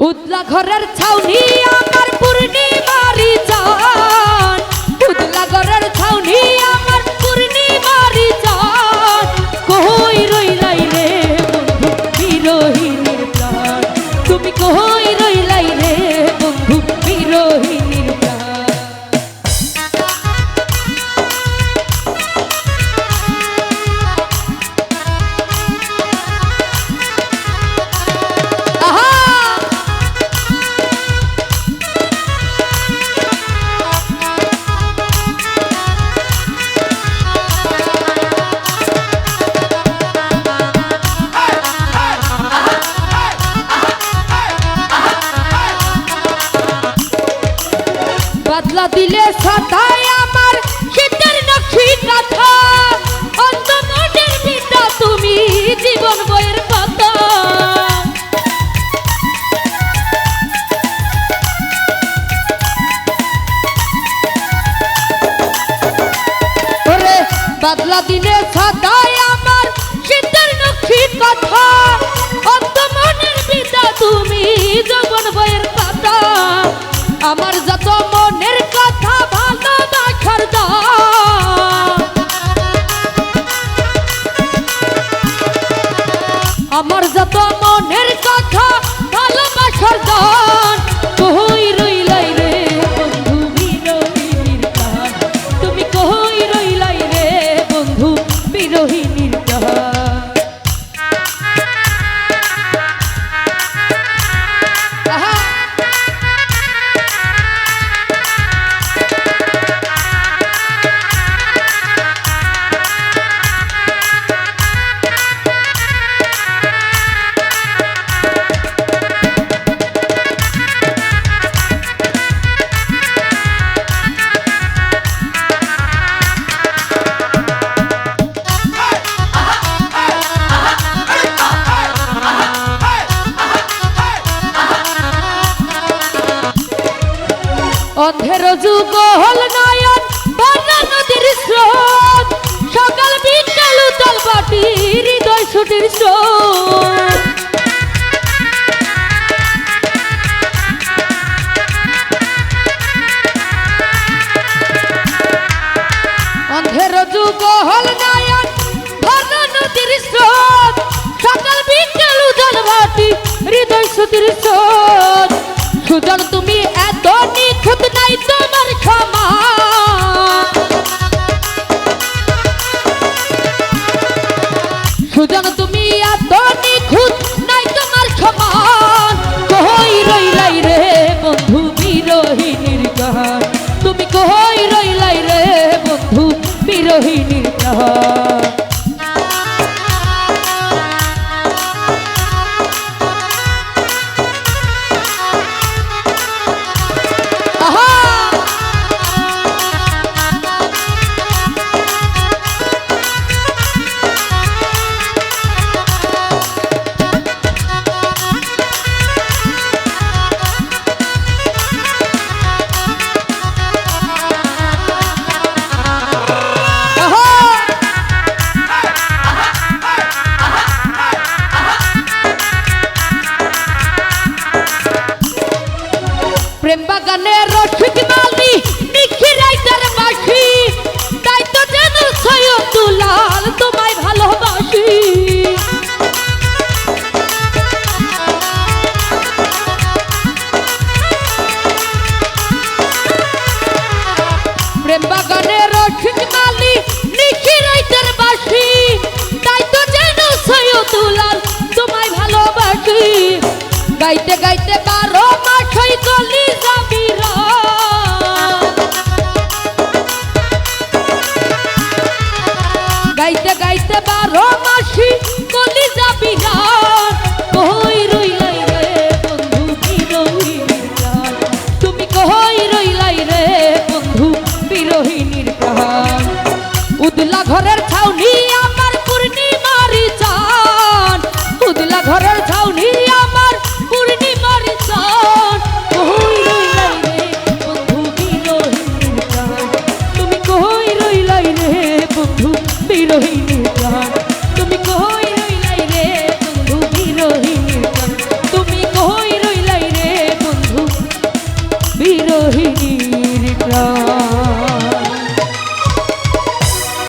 উদলা ঘরের ছাউনি আমার পূর্ণিমারি বদলা দিলে সদাই আমার শীতের নকশি কথা অন্ত মনের বিদ্যা তুমি, জীবন বইয়ের কথা বদলা দিলে সদাই আমার শীতের নকশি কথা। অন্ত মনের বিদ্যা তুমি, জীবন বইয়ের আমার যত মনের কথা ভালোবাসার গান অন্ধের যুগ হল নয়ন, বন্যা নদীর স্রোত। সকাল বিকাল উতল বাটি হৃদয় ছুটির স্রোত। অন্ধের যুগ হল নয়ন, বন্যা নদীর স্রোত। সকাল বিকাল উতল বাটি হৃদয় ছুটির স্রোত। সুজন, তুমি সুজন, তুমি এত নিখুঁত নাই তোমার সমান। কই রইলাই রে বন্ধু বিরোহী গান তুমি কই রইলাই রে বন্ধু বিরোহী গান তাই তো যেন সৈয়দ দুলাল তোমায় ভালোবাসি। প্রেম বাগানে রসিক মালি নিখিরাইতার বাসি তাই তো যেন সৈয়দ দুলাল তোমায় ভালোবাসি। গাইতে গাইতে বারো মাসি কলি যাবি গান কই রে বন্ধু বিরোহিনীর তুমি কই রইলাই রে বন্ধু বিরোহিনীর প্রাণ উদলা ঘরের ছাউনি আমার পূর্ণিমারি চান। উদলা আমার পূর্ণিমারি চান। কই রইলাই রে বন্ধু বিরোহিনীর তুমি কই রইলাই রে বন্ধু বিরোহিনী